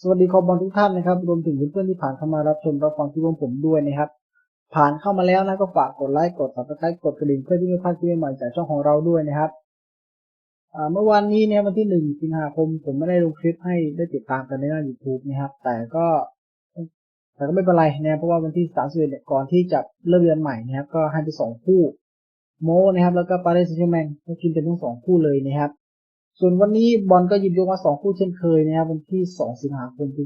สวัสดีคอบอลทุกท่านนะครับ รวมถึงเพื่อนๆที่ผ่านเข้ามารับชมรับฟังคลิปของผมด้วยนะครับ ผ่านเข้ามาแล้วนะก็ฝากกดไลค์กด subscribe กดกระดิ่งเพื่อที่ไม่พลาดคลิปใหม่จากช่องของเราด้วยนะครับเมื่อวานนี้เนี่ยวันที่หนึ่งสิงหาคมผมไม่ได้ลงคลิปให้ได้ติดตามกันในหน้า YouTube นะครับ แต่ก็แต่ก็ไม่เป็นไรนะเพราะว่าวันที่31เนี่ยก่อนที่จะเริ่มเดือนใหม่นะครับ ก็ให้ไปสองคู่โมนะครับแล้วก็ปารีสแซงต์แชร์แมงก็กินเป็นทั้งสองคู่เลยนะครับ ส่วนวันนี้บอลก็หยิบยกมาสองคู่เช่นเคยนะครับวันที่2สิงหาคมปี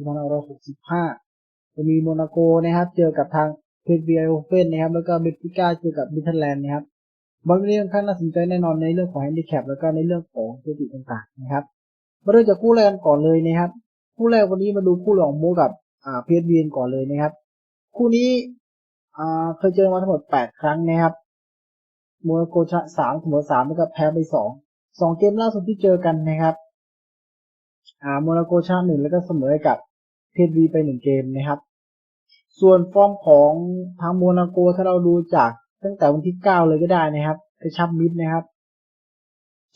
2565จะมีโมนาโกนะครับ เจอกับทางเพจบีไอโอเฟนนะครับแล้วก็เบติก้าเจอกับบิทเทแลนด์นะครับบอลนี้ค่อนข้างน่าสนใจแน่นอนในเรื่องของแฮนดิแคปแล้วก็ในเรื่องของสถิติต่างๆนะครับมาเริ่มจากคู่แรกกันก่อนเลยนะครับ คู่แรกวันนี้มาดูคู่ของโมกับอ่าเพจบีก่อนเลยนะครับ คู่นี้อ่าเคยเจอมาทั้งหมด8ครั้งนะครับโมนาโกชนะ3เสมอ3แล้วก็แพ้ไป2 สองเกมล่าสุดที่เจอกันนะครับอ่าโมนาโกชนหนึ่งแล้วก็เสมอกับเพชรวีไปหนึ่งเกมนะครับ ส่วนฟอร์มของทางโมนาโกถ้าเราดูจากตั้งแต่วันที่เก้าเลยก็ได้นะครับกระชับมิดนะครับ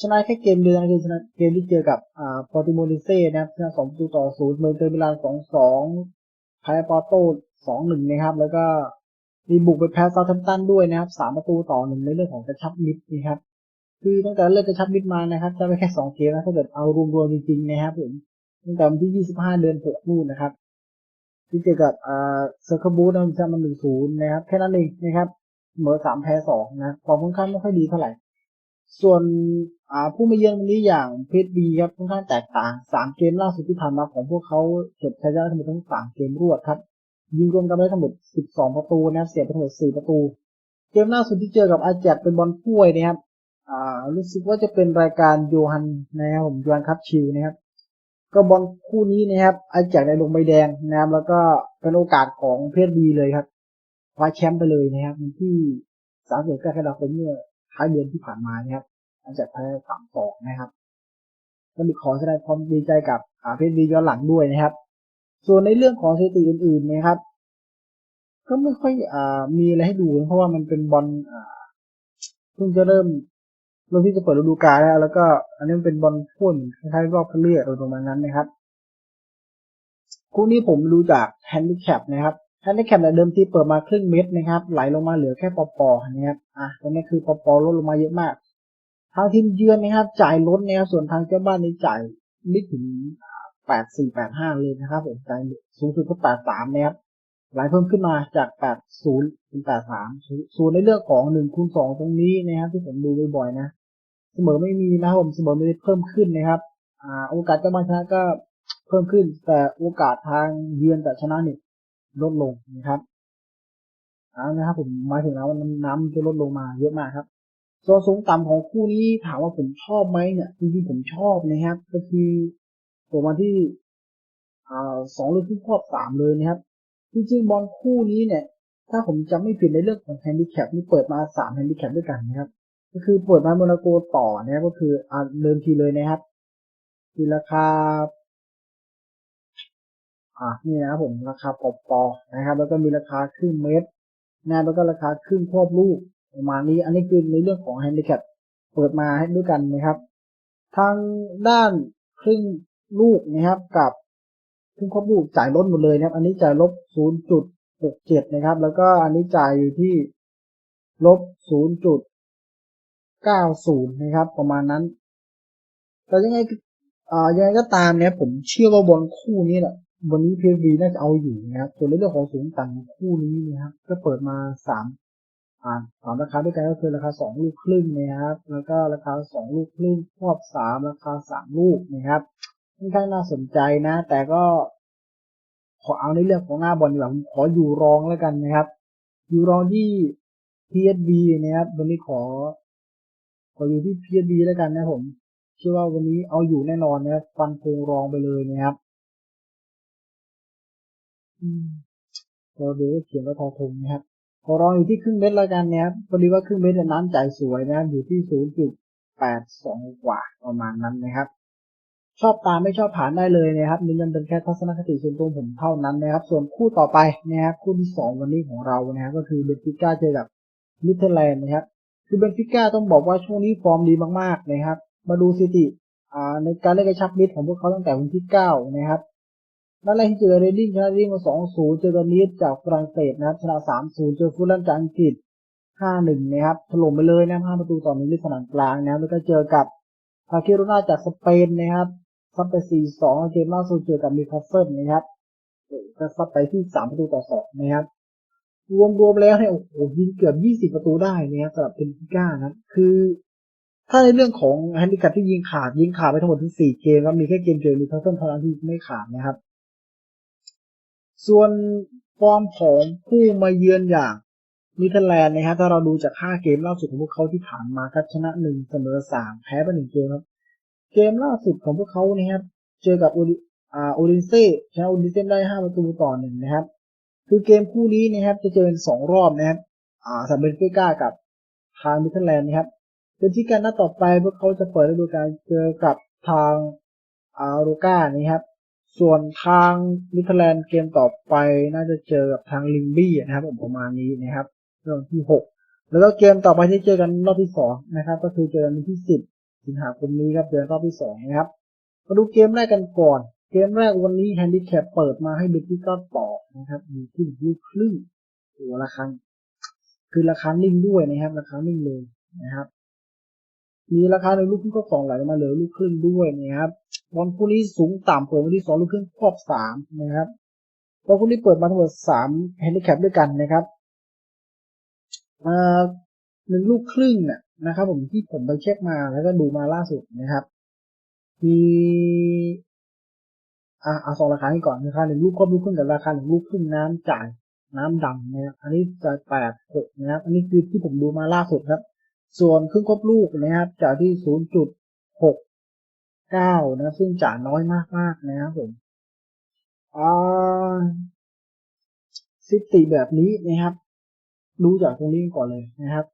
ชนะแค่เกมเดียวนะคือชนะเกมที่เจอกับอ่าปอติโมนิเซ่นะครับชนะสองประตูต่อศูนย์เมอร์เตอร์มิลานสองสองแพ้ปอโต้สองหนึ่งนะครับ แล้วก็มีบุกไปแพ้ซาท์แฮมตันด้วยนะครับสามประตูต่อหนึ่งในเรื่องของกระชับมิดนะครับ คือตั้งแต่เลิกกระชับมิดมานะครับจะไปแค่สองเกมนะถ้าเกิดเอารวมๆจริงๆนะครับผมตั้งแต่วันที่ 25 เดือน6นู่นนะครับ ที่เจอกับอ่าเซอร์คบูธนะชนะมันหนึ่งศูนย์นะครับ แค่นั้นเองนะครับเสมอสามแพ้สองนะความค่อนข้างไม่ค่อยดีเท่าไหร่ ส่วนอ่าผู้มาเยือนวันนี้อย่างเพชรบีครับค่อนข้างแตกต่างสามเกมล่าสุดที่ผ่านมาของพวกเขาเก็บชัยชนะทั้งหมดทั้งสามเกมรวดครับ ยิงรวมกันได้ทั้งหมด 12 ประตูนะครับเสียไปทั้งหมด4ประตู เกมล่าสุดที่เจอกับอาแจกเป็นบอลถ้วยนะครับ รู้สึกว่าจะเป็นรายการโยฮันนะครับผมโยฮันคัพชิลนะครับ ก็บอลคู่นี้นะครับไอาแจกในลงใบแดงนะครับแล้วก็เป็นโอกาสของเพชรบีเลยครับคว้าแชมป์ไปเลยนะครับที่สามสิบกรกฎาคมเมื่อท้ายเดือนที่ผ่านมานะครับอาแจกแพ้สามสองนะครับก็มีขอแสดงความดีใจกับเพชรบีย้อนหลังด้วยนะครับ ส่วนในเรื่องของสถิติอื่นๆนะครับ ก็ไม่ค่อยอมีอะไรให้ดูเพราะว่ามันเป็นบอลเพิ่งจะเริ่ม ริ่มที่จะเปิดฤดูกาลแล้ว แล้วก็อันนี้มันเป็นบอลพุ่นคล้ายๆรอบคัดเลือกอะไรประมาณนั้นนะครับคู่นี้ผมดูจากแฮนดิแคปนะครับแฮนดิแคปเนี่ยเดิมที่เปิดมาครึ่งเม็ดนะครับ ไหลลงมาเหลือแค่ปอปอนะครับอะตรงนี้คือปอปอลดลงมาเยอะมาก ทางทีมเยือนนะครับ จ่ายลดนะครับส่วนทางเจ้าบ้านนี่จ่ายไม่ถึงแปดสี่แปดห้าเลยนะครับผมจ่ายสูงสุดก็แปดสามนะครับ ไหลเพิ่มขึ้นมาจากแปดศูนย์เป็นแปดสามส่วนในเรื่องของหนึ่งคูณสองตรงนี้นะครับ ที่ผมดูบ่อยๆนะ เสมอไม่มีนะครับผมเสมอไม่ได้เพิ่มขึ้นนะครับ อ่า โอกาสจะมาชนะก็เพิ่มขึ้น แต่โอกาสทางเยือนจะชนะเนี่ยลดลงนะครับอานะครับผมหมายถึงแล้วมันน้ำจะลดลงมาเยอะมากครับส่วนสูงต่ำของคู่นี้ถามว่าผมชอบไหมเนี่ยจริงๆผมชอบนะครับ ก็คือผมมาที่อ่าสองเลยที่ชอบสามเลยนะครับ จริงๆบอลคู่นี้เนี่ย ถ้าผมจำไม่ผิดในเรื่องของแฮนดิแคปนี่เปิดมาสามแฮนดิแคปด้วยกันนะครับ ก็คือเปิดมาโมนาโกต่อนะครับก็คืออ่าเดิมทีเลยนะครับคือราคาอ่านี่นะครับผมราคาปอปอนะครับ แล้วก็มีราคาครึ่งเมตรนะแล้วก็ราคาครึ่งครอบลูกประมาณนี้ อันนี้คือในเรื่องของแฮนดิแคปเปิดมาให้ด้วยกันนะครับ ทางด้านครึ่งลูกนะครับกับ ครึ่งครอบลูจ่ายลดหมดเลยนะครับ อันนี้จ่ายลบ 0.67 นะครับ แล้วก็อันนี้จ่ายอยู่ที่ลบ 0. 90 นะครับ ประมาณนั้น แต่ยังไงอ่ายังไงก็ตามเนี่ยผมเชื่อว่าบอลคู่นี้แหละวันนี้พีวีน่าจะเอาอยู่นะครับ ส่วนในเรื่องของสูงต่ำของคู่นี้นะครับ ก็เปิดมาสามอ่าสามราคาด้วยกันก็คือราคาสองลูกครึ่งนะครับ แล้วก็ราคาสองลูกครึ่งครอบสามราคาสามลูกนะครับ ค่อนข้างน่าสนใจนะ แต่ก็ขอเอาในเรื่องของหน้าบอลดีกว่าผมขออยู่รองแล้วกันนะครับ อยู่รองที่ PSB นะครับวันนี้ขอ ขออยู่ที่ PSB แล้วกันนะผมเชื่อว่าวันนี้เอาอยู่แน่นอนนะครับฟันคงรองไปเลยนะครับเราดูว่าเขียนว่าทอทงนะครับขอรองอยู่ที่ครึ่งเม็ดแล้วกันนะครับพอดีว่าครึ่งเม็ดเนี่ยน้ำจ่ายสวยนะครับอยู่ที่ 0.82 กว่าประมาณนั้นนะครับ ชอบตามไม่ชอบผ่านได้เลยนะครับนี่มันเป็นแค่ทัศนคติส่วนตัวผมเท่านั้นนะครับ ส่วนคู่ต่อไปนะครับคู่ที่สองวันนี้ของเรานะครับก็คือเบนฟิก้าเจอกับลิเทแลนด์นะครับคือเบนฟิก้าต้องบอกว่าช่วงนี้ฟอร์มดีมากๆนะครับ มาดูสถิติอ่าในการเล่นกระชับมิดของพวกเขาตั้งแต่วันที่เก้านะครับนัดแรกที่เจอเรดดิ้งชนะรดดิ้งมาสองศูนย์เจอกับนีสจากฝรั่งเศสนะครับชนะสามศูนย์เจอฟูลแลจากอังกฤษห้าหนึ่งนะครับถล่มไปเลยนะห้าประตูต่อหนึ่งที่สนามกลางนะครับแล้วก็เจอกับพาเคโรนาจากสเปนนะครับ ซัดไปสี่สองเกมล่าสุดเจอกับมิคาสเซิลนะครับก็ซัดไปที่สามประตูต่อสองนะครับ รวมรวมแล้วเนี่ยโอ้โหยิงเกือบยี่สิบประตูได้นะครับสำหรับเบนฟิก้านะ คือ ถ้าในเรื่องของแฮนดิแคปที่ยิงขาดยิงขาดไปทั้งหมดทั้งสี่เกมครับมีแค่เกมเจอมิคาสเซิลเท่านั้นที่ไม่ขาดนะครับ ส่วนฟอร์มของผู้มาเยือนอย่างนิเธอร์แลนด์นะครับถ้าเราดูจาก 5 เกมล่าสุดของพวกเขาที่ผ่านมาครับชนะหนึ่งเสมอสามแพ้ไปหนึ่งเกมครับ เกมล่าสุดของพวกเขานะครับ เจอกับโอดิอ่าโอดินเซ่ชนะโอดินเซ่ได้ห้าประตูต่อหนึ่งนะครับ คือเกมคู่นี้นะครับ จะเจอกันสองรอบนะครับ อ่าสำเร็จเฟก้ากับทางนิเธอร์แลนด์นะครับเป็นที่การนัดต่อไปพวกเขาจะเปิดฤดูกาลเจอกับทางอาโรก้านะครับ ส่วนทางนิเธอร์แลนด์เกมต่อไปน่าจะเจอกับทางลิงบี้นะครับผมประมาณนี้นะครับรองที่หกแล้วก็เกมต่อไปที่เจอกันรอบที่สองนะครับ ก็คือเจอกันวันที่สิบ สิงหาคมนี้ครับเจอนรอบที่สองนะครับมาดูเกมแรกกันก่อน เกมแรกวันนี้แฮนดิแคปเปิดมาให้เบกกี้ก็ต่อนะครับมีที่ลูกครึ่งหัวละครังคือราคานิ่งด้วยนะครับ ราคานิ่งเลยนะครับ มีราคาในลูกครึ่งก็สองไหลมาเหลือลูกครึ่งด้วยนะครับบอลคู่นี้สูงต่ำเปิดวันที่สองลูกครึ่งครอบสามนะครับบอลคู่นี้เปิดมาทั้งหมดสามแฮนดิแคปด้วยกันนะครับเอ่อหนึ่งลูกครึ่งน่ะ นะครับผมที่ผมไปเช็คมาแล้วก็ดูมาล่าสุดนะครับมีอ่าเอาสองราคานี้ก่อนราคาหนึ่งลูกครอบลูกครึ่งกับราคาหนึ่งลูกครึ่งน้ำจ่ายน้ำดำนะครับอันนี้จะแปดหกนะครับ อันนี้คือที่ผมดูมาล่าสุดครับ ส่วนครึ่งครบลูกนะครับจากที่ศูนย์จุดหกเก้านะซึ่งจ่ายน้อยมากมากนะครับผมอ่าสิติแบบนี้นะครับ ดูจากตรงนี้ก่อนเลยนะครับ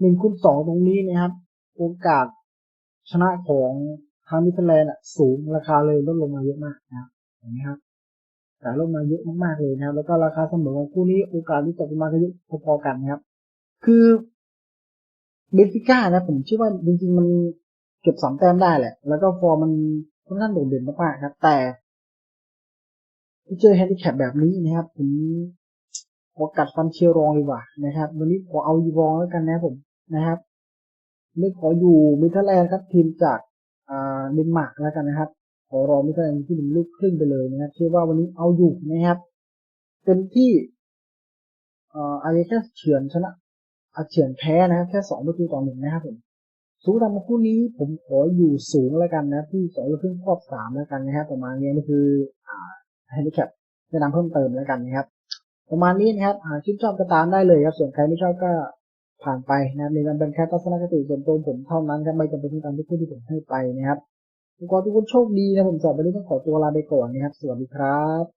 หนึ่งคูณสองตรงนี้นะครับ โอกาสชนะของทางนิเธอร์แลนด์สูงราคาเลยลดลงมาเยอะมากนะครับเห็นไหมครับแต่ลงมาเยอะมากๆเลยนะครับ แล้วก็ราคาเสมอของคู่นี้โอกาสที่ตกลงมาก็เยอะพอๆกันนะครับ คือเบนฟิก้านะผมเชื่อว่าจริงๆมันเก็บสามแต้มได้แหละ แล้วก็ฟอร์มมันค่อนข้างโดดเด่นมากๆครับ แต่เจอแฮนดิแคปแบบนี้นะครับ ผมขอกัดฟันเชียร์รองดีกว่านะครับ วันนี้ขอเอายูรองแล้วกันนะผม นะครับไม่ขออยู่มิเทอร์แลนด์ครับทีมจากอ่าเดนมาร์กแล้วกันนะครับ ขอรอมิเทอร์แลนด์ที่เป็นลูกครึ่งไปเลยนะครับเชื่อว่าวันนี้เอาอยู่นะครับเป็นที่เอ่ออาจจะแค่เฉือนชนะอาเฉือนแพ้นะครับแค่สองประตูต่อหนึ่งนะครับผมสูงดำคู่นี้ผมขออยู่สูงแล้วกันนะที่สองลูกครึ่งครอบสามแล้วกันนะครับประมาณนี้นี่คืออ่าแฮนดิแคปแนะนำเพิ่มเติมแล้วกันนะครับประมาณนี้นะครับชื่นชอบก็ตามได้เลยครับ ส่วนใครไม่ชอบก็ ผ่านไปนะครับมีการเป็นแค่ทัศนคติส่วนตัวผมเท่านั้นครับไม่จำเป็นต้องตามที่ผู้ที่ผมให้ไปนะครับขอทุกคนโชคดีนะผมสอบไปนี้ต้องขอตัวลาไปก่อนนะครับ สวัสดีครับ